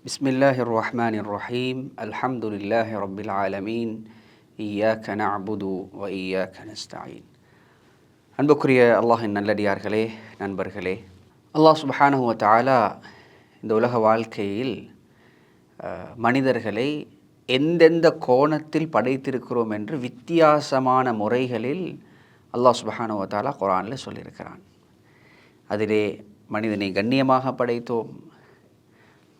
بسم الله الرحمن الرحيم الحمد لله رب العالمين إياك نعبد وإياك نستعين அன்புக்குரிய அல்லாஹின் நல்லடியார்களே நண்பர்களே அல்லாஹ் சுப்ஹானஹு வ தஆலா இந்த உலக வாழ்க்கையில் அஹ், மனிதர்களை எந்தெந்த கோணத்தில் படைத்திருக்கிறோம் என்று வித்தியாசமான முறைகளில் அல்லாஹ் சுப்ஹானஹு வ தஆலா குர்ஆனில் சொல்லியிருக்கிறான் அதிலே மனிதனை கண்ணியமாக படைத்தோம்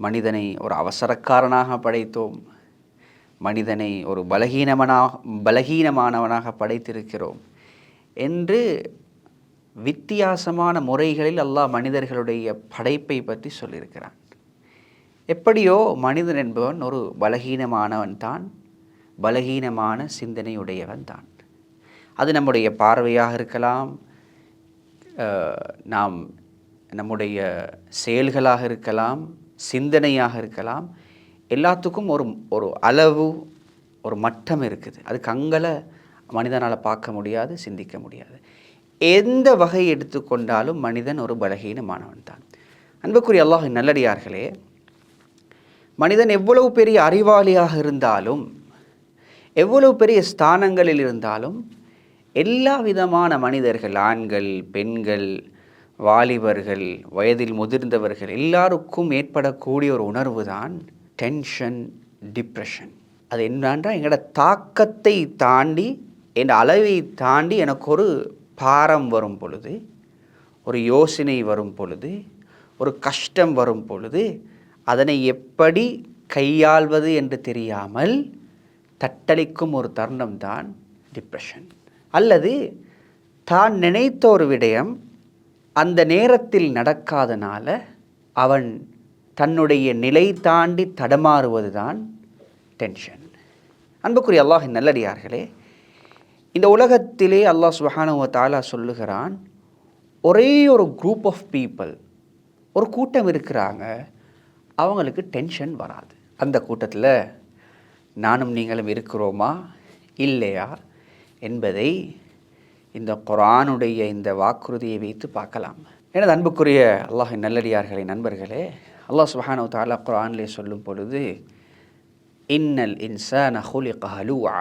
மனிதனை ஒரு அவசரக்காரனாக படைத்தோம். மனிதனை ஒரு பலகீனமனாக பலகீனமானவனாக படைத்திருக்கிறோம். என்று வித்தியாசமான முறைகளில் அல்லாஹ் மனிதர்களுடைய படைப்பை பற்றி சொல்லியிருக்கிறான். எப்படியோ மனிதன் என்பவன் ஒரு பலகீனமானவன் தான் பலகீனமான சிந்தனையுடையவன் தான். அது நம்முடைய பார்வையாக இருக்கலாம் நாம் நம்முடைய செயல்களாக இருக்கலாம் சிந்தனையாக இருக்கலாம். எல்லாத்துக்கும் ஒரு ஒரு அளவு ஒரு மட்டம் இருக்குது. அது கங்களை மனிதனால் பார்க்க முடியாது சிந்திக்க முடியாது. எந்த வகை எடுத்துக்கொண்டாலும் மனிதன் ஒரு பலகீனமானவன் தான். அன்புக்குரிய அல்லாஹ் நல்லடியார்களே மனிதன் எவ்வளவு பெரிய அறிவாளியாக இருந்தாலும் எவ்வளவு பெரிய ஸ்தானங்களில் இருந்தாலும் எல்லா விதமான மனிதர்கள் ஆண்கள் பெண்கள் வாலிபர்கள் வயதில் முதிர்ந்தவர்கள் எல்லாருக்கும் ஏற்படக்கூடிய ஒரு உணர்வு தான் டென்ஷன் டிப்ரெஷன் அது என்னன்றா எங்களோட தாக்கத்தை தாண்டி என் அளவை தாண்டி எனக்கு ஒரு பாரம் வரும் பொழுது ஒரு யோசனை வரும் பொழுது ஒரு கஷ்டம் வரும் பொழுது அதனை எப்படி கையாள்வது என்று தெரியாமல் தட்டளிக்கும் ஒரு தருணம் தான் டிப்ரெஷன் அல்லது தான் நினைத்த ஒரு விடயம் அந்த நேரத்தில் நடக்காதனால அவன் தன்னுடைய நிலை தாண்டி தடமாறுவது தான் டென்ஷன் அன்புக்குரிய அல்லாஹ் நல்லடியார்களே இந்த உலகத்திலே அல்லாஹ் சுஹானுவ தாலா சொல்லுகிறான் ஒரே ஒரு குரூப் ஆஃப் பீப்புள் ஒரு கூட்டம் இருக்கிறாங்க அவங்களுக்கு டென்ஷன் வராது. அந்த கூட்டத்தில் நானும் நீங்களும் இருக்கிறோமா? இல்லையா? என்பதை இந்த குரானுடைய இந்த வாக்குறுதியை வைத்து பார்க்கலாம். எனது அன்புக்குரிய அல்லாஹ் நல்லடியார்களே நண்பர்களே அல்லாஹ் சுஹானு தாலா குரானிலே சொல்லும் பொழுது இன்னல் இன்சான ஹுலிக கஹலுவா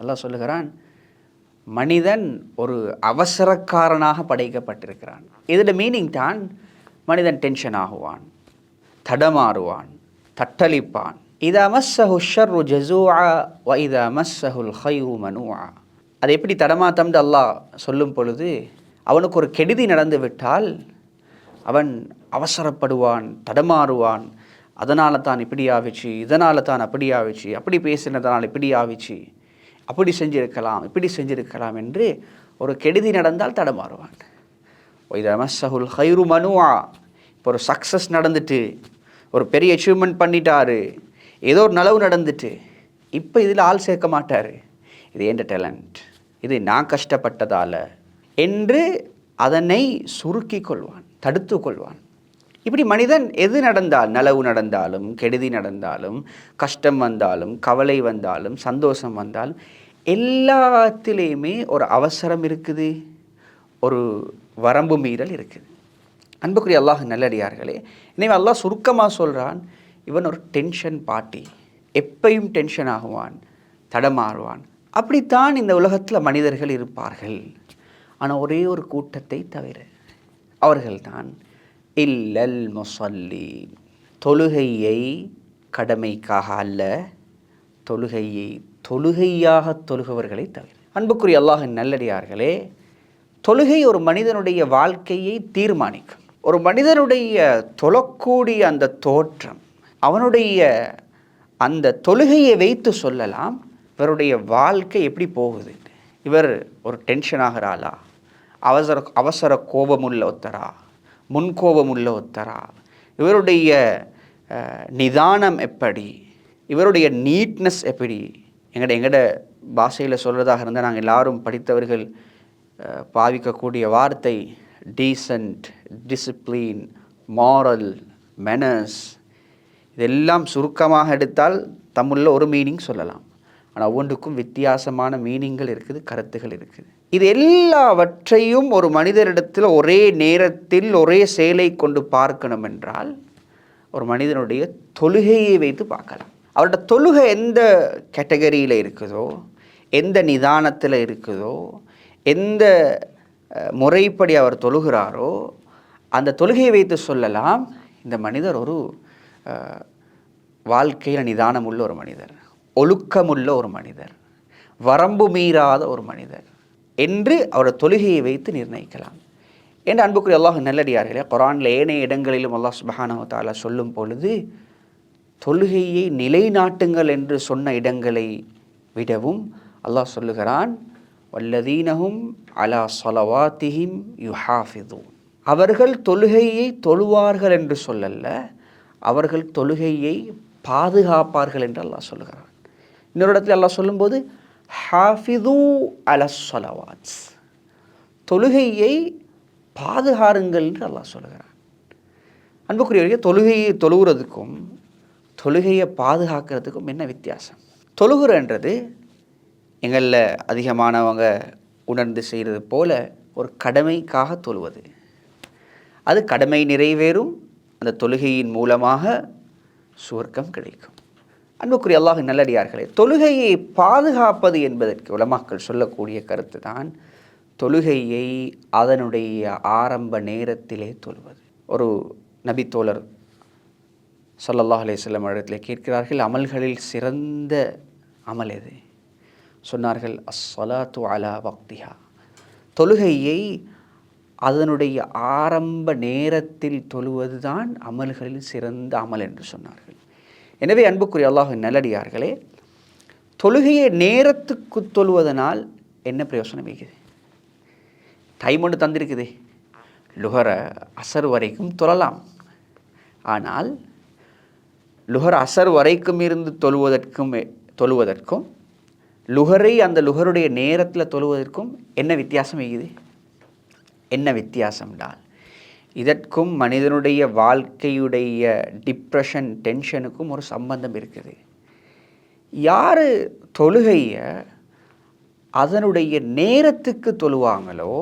அல்லாஹ் சொல்லுகிறான் மனிதன் ஒரு அவசரக்காரனாக படைக்கப்பட்டிருக்கிறான். இதில் மீனிங் தான் மனிதன் டென்ஷன் ஆகுவான் தடமாறுவான் தட்டளிப்பான். இதா மஸ்ஸஹு ஷர்ரு ஜஸூஆ வ இதா மஸ்ஸஹுல் ஹைரு மனூஆ. அது எப்படி தடமாத்தம்னு அல்லாஹ் சொல்லும் பொழுது அவனுக்கு ஒரு கெடுதி நடந்து விட்டால் அவன் அவசரப்படுவான் தடமாறுவான். அதனால தான் இப்படி ஆவிச்சு இதனால் தான் அப்படி ஆவிச்சு அப்படி பேசினதனால் இப்படி ஆவிச்சு அப்படி செஞ்சிருக்கலாம் இப்படி செஞ்சிருக்கலாம் என்று ஒரு கெடுதி நடந்தால் தடமாறுவான். இதை ஹைரு மனுவா இப்போ ஒரு சக்ஸஸ் நடந்துட்டு ஒரு பெரிய அச்சீவ்மெண்ட் பண்ணிட்டாரு ஏதோ ஒரு நலவு நடந்துட்டு இப்போ இதில் ஆள் சேர்க்க மாட்டார். இது எந்த டேலண்ட் இது நான் கஷ்டப்பட்டதால என்று அதனை சுருக்கி கொள்வான் தடுத்து கொள்வான். இப்படி மனிதன் எது நடந்தால் நலவு நடந்தாலும் கெடுதி நடந்தாலும் கஷ்டம் வந்தாலும் கவலை வந்தாலும் சந்தோஷம் வந்தாலும் எல்லாத்திலேயுமே ஒரு அவசரம் இருக்குது ஒரு வரம்பு மீறல் இருக்குது. அன்புக்குரிய அல்லாஹ் நல்லடியார்களே எனவே அல்லாஹ் சுருக்கமாக சொல்கிறான் இவன் ஒரு டென்ஷன் பார்ட்டி எப்பையும் டென்ஷன் ஆகுவான் தடமாறுவான். அப்படித்தான் இந்த உலகத்தில் மனிதர்கள் இருப்பார்கள். ஆனால் ஒரே ஒரு கூட்டத்தை தவிர அவர்கள்தான் இல்லல் முசல்லி தொழுகையை கடமைக்காக அல்ல தொழுகையை தொழுகையாக தொழுகவர்களை தவிர. அன்புக்குரிய அல்லாஹ் நல்லடியார்களே தொழுகை ஒரு மனிதனுடைய வாழ்க்கையை தீர்மானிக்கும். ஒரு மனிதனுடைய தொழக்கூடிய அந்த தோற்றம் அவனுடைய அந்த தொழுகையை வைத்து சொல்லலாம் இவருடைய வாழ்க்கை எப்படி போகுது? இவர் ஒரு டென்ஷன் ஆகிறாளா அவசர அவசர கோபமுள்ள ஒத்தரா முன்கோபமுள்ள ஒத்தரா இவருடைய நிதானம் எப்படி? இவருடைய நீட்னஸ் எப்படி? எங்கட எங்கட பாஷையில் சொல்கிறதாக இருந்தால் நாங்கள் எல்லாரும் படித்தவர்கள் பாவிக்கக்கூடிய வார்த்தை டீசன்ட் டிசிப்ளின் மாரல் மெனஸ் இதெல்லாம் சுருக்கமாக எடுத்தால் தமிழில் ஒரு மீனிங் சொல்லலாம். ஆனால் ஒவ்வொன்றுக்கும் வித்தியாசமான மீனிங்கள் இருக்குது கருத்துகள் இருக்குது. இது எல்லாவற்றையும் ஒரு மனிதரிடத்தில் ஒரே நேரத்தில் ஒரே செயலை கொண்டு பார்க்கணும் என்றால் ஒரு மனிதனுடைய தொழுகையை வைத்து பார்க்கலாம். அவரோட தொழுகை எந்த கேட்டகரியில் இருக்குதோ எந்த நிதானத்தில் இருக்குதோ எந்த முறைப்படி அவர் தொழுகிறாரோ அந்த தொழுகையை வைத்து சொல்லலாம். இந்த மனிதர் ஒரு வாழ்க்கையில் நிதானம் உள்ள ஒரு மனிதர். ஒழுக்கமுள்ள ஒரு மனிதர் வரம்பு மீறாத ஒரு மனிதர் என்று அவரது தொழுகையை வைத்து நிர்ணயிக்கலாம். என்று அன்புக்குரிய அல்லாஹ் நல்லடியார்களே குரானில் ஏனைய இடங்களிலும் அல்லாஹ் சுபஹானவத்தாலா சொல்லும் பொழுது தொழுகையை நிலைநாட்டுங்கள் என்று சொன்ன இடங்களை விடவும் அல்லாஹ் சொல்லுகிறான் வல்லதீனஹும் அலா சொலவாத்திஹிம் யுஹாஃபிதூன். அவர்கள் தொழுகையை தொழுவார்கள் என்று சொல்லல்ல அவர்கள் தொழுகையை பாதுகாப்பார்கள் என்று அல்லாஹ் சொல்லுகிறான். இன்னொரு இடத்துல எல்லாம் சொல்லும்போது ஹாஃபிது அல சொலவாத்ஸ் தொழுகையை பாதுகாருங்கள் என்று அல்லாஹ் சொல்லுகிறான். அன்புக்குரியவர்களே தொழுகையை தொழுகிறதுக்கும் தொழுகையை பாதுகாக்கிறதுக்கும் என்ன வித்தியாசம்? தொழுகிறன்றது எங்களில் அதிகமானவங்க உணர்ந்து செய்கிறது போல ஒரு கடமைக்காக தொழுவது. அது கடமை நிறைவேறும் அந்த தொழுகையின் மூலமாக சுவர்க்கம் கிடைக்கும். அன்புக்குரிய அல்லாஹ் நல்லடியார்களே தொழுகையை பாதுகாப்பது என்பதற்கு உலமாக்கள் சொல்லக்கூடிய கருத்து தான் தொழுகையை அதனுடைய ஆரம்ப நேரத்திலே தொழுவது. ஒரு நபித்தோழர் ஸல்லல்லாஹு அலைஹி இடத்தில் கேட்கிறார்கள் அமல்களில் சிறந்த அமல் எது? சொன்னார்கள் அஸ்ஸலாத்து அலா வக்திஹா. தொழுகையை அதனுடைய ஆரம்ப நேரத்தில் தொழுவது தான் அமல்களில் சிறந்த அமல் என்று சொன்னார்கள். எனவே அன்புக்குரிய அல்லாஹ் நல்லடியார்களே தொழுகையை நேரத்துக்கு தொழுவதனால் என்ன பிரயோசனம் இருக்குது? டைம் ஒன்று தந்திருக்குது. லுகர அசர் வரைக்கும் தொழலாம். ஆனால் லுகர் அசர் வரைக்கும் இருந்து தொழுவதற்கும் தொழுவதற்கும் லுகரை அந்த லுகருடைய நேரத்தில் தொழுவதற்கும் என்ன வித்தியாசம் இருக்குது? என்ன வித்தியாசம்டால் இதற்கும் மனிதனுடைய வாழ்க்கையுடைய டிப்ரெஷன் டென்ஷனுக்கும் ஒரு சம்பந்தம் இருக்குது. யார் தொழுகையை அதனுடைய நேரத்துக்கு தொழுவாங்களோ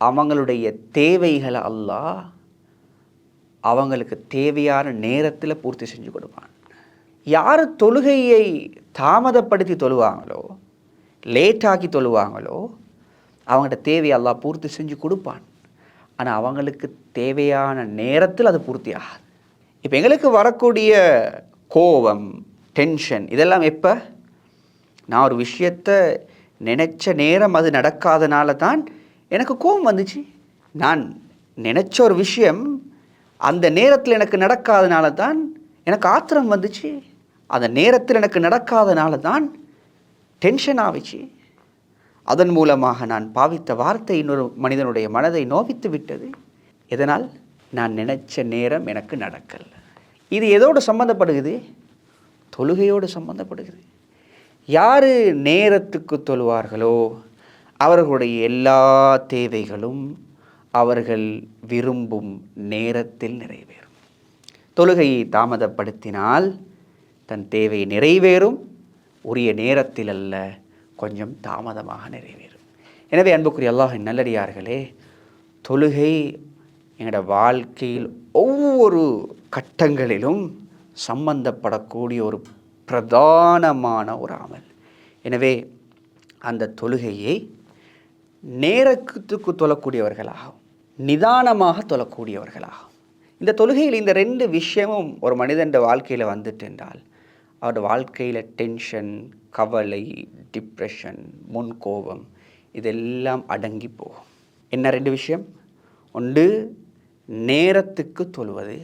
அவங்களுடைய தேவைகளை அல்லாஹ் அவங்களுக்கு தேவையான நேரத்தில் பூர்த்தி செஞ்சு கொடுப்பான். யார் தொழுகையை தாமதப்படுத்தி தொழுவாங்களோ லேட்டாக்கி தொழுவாங்களோ அவங்கள்ட்ட தேவையை அல்லாஹ் பூர்த்தி செஞ்சு கொடுப்பான். ஆனால் அவங்களுக்கு தேவையான நேரத்தில் அது பூர்த்தி ஆகாது இப்போ எங்களுக்கு வரக்கூடிய கோபம் டென்ஷன் இதெல்லாம் எப்போ? நான் ஒரு விஷயத்தை நினச்ச நேரம் அது நடக்காதனால தான் எனக்கு கோபம் வந்துச்சு. நான் நினச்ச ஒரு விஷயம் அந்த நேரத்தில் எனக்கு நடக்காதனால தான் எனக்கு ஆத்திரம் வந்துச்சு. அந்த நேரத்தில் எனக்கு நடக்காதனால தான் டென்ஷன் ஆகிச்சு அதன் மூலமாக நான் பாவித்த வார்த்தை இன்னொரு மனிதனுடைய மனதை நோவித்து விட்டது. இதனால் நான் நினைச்ச நேரம் எனக்கு நடக்கல. இது எதோடு சம்பந்தப்படுகிறது? தொழுகையோடு சம்பந்தப்படுகிறது. யார் நேரத்துக்கு தொழுவார்களோ அவர்களுடைய எல்லா தேவைகளும் அவர்கள் விரும்பும் நேரத்தில் நிறைவேறும். தொழுகையை தாமதப்படுத்தினால் தன் தேவை நிறைவேறும். உரிய நேரத்தில் அல்ல கொஞ்சம் தாமதமாக நிறைவேறும். எனவே அன்புக்குரிய அல்லாஹ் நல்லடியார்களே தொழுகை எங்களோட வாழ்க்கையில் ஒவ்வொரு கட்டங்களிலும் சம்பந்தப்படக்கூடிய ஒரு பிரதானமான ஒரு அமல். எனவே அந்த தொழுகையை நேரத்துக்கு தொழக்கூடியவர்களாகும் நிதானமாக தொழக்கூடியவர்களாகும் இந்த தொழுகையில் இந்த ரெண்டு விஷயமும் ஒரு மனிதன் வாழ்க்கையில் வந்துட்டு என்றால் அவரோட வாழ்க்கையில் டென்ஷன் கவலை டிப்ரெஷன் முன்கோபம் இதெல்லாம் அடங்கி போகும். என்ன ரெண்டு விஷயம்? ஒன்று நேரத்துக்கு தொழுவது.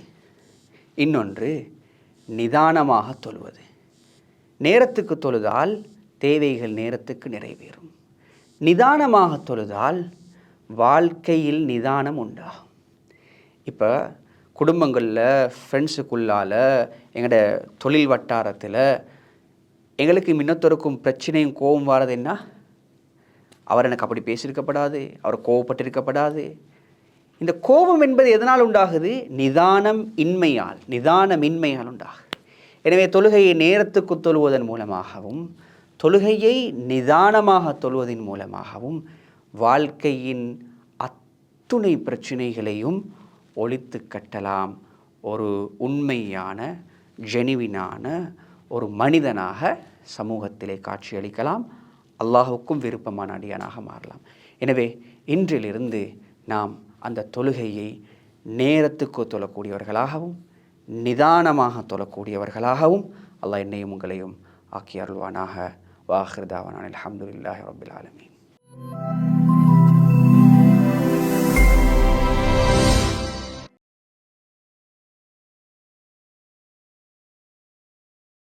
இன்னொன்று நிதானமாக தொழுவது. நேரத்துக்கு தொழுதால் தேவைகள் நேரத்துக்கு நிறைவேறும். நிதானமாக தொழுதால் வாழ்க்கையில் நிதானம் உண்டாகும். இப்போ குடும்பங்களில் ஃப்ரெண்ட்ஸுக்குள்ளால் எங்களோட தொழில் வட்டாரத்தில் எங்களுக்கு இன்னொருத்தருக்கும் பிரச்சனையும் கோபம் வர்றது என்ன? அவர் எனக்கு அப்படி பேசியிருக்கப்படாது அவர் கோவப்பட்டிருக்கப்படாது. இந்த கோபம் என்பது எதனால் உண்டாகுது? நிதானம் இன்மையால் நிதானமின்மையால் உண்டாகுது. எனவே தொழுகையை நேரத்துக்கு தொழுவதன் மூலமாகவும் தொழுகையை நிதானமாக தொழுவதன் மூலமாகவும் வாழ்க்கையின் அத்துணை பிரச்சனைகளையும் ஒழித்து கட்டலாம். ஒரு உண்மையான ஜெனிவினான ஒரு மனிதனாக சமூகத்திலே காட்சியளிக்கலாம். அல்லாஹுக்கும் விருப்பமான அடியானாக மாறலாம். எனவே இன்றிலிருந்து நாம் அந்த தொழுகையை நேரத்துக்கு தொழக்கூடியவர்களாகவும் நிதானமாக தொழக்கூடியவர்களாகவும் அல்லாஹ் என்னையும் உங்களையும் ஆக்கி அருள்வானாக. வாஹிருதாவான அலமதுல்லாஹி ரபுல் ஆலமீன்.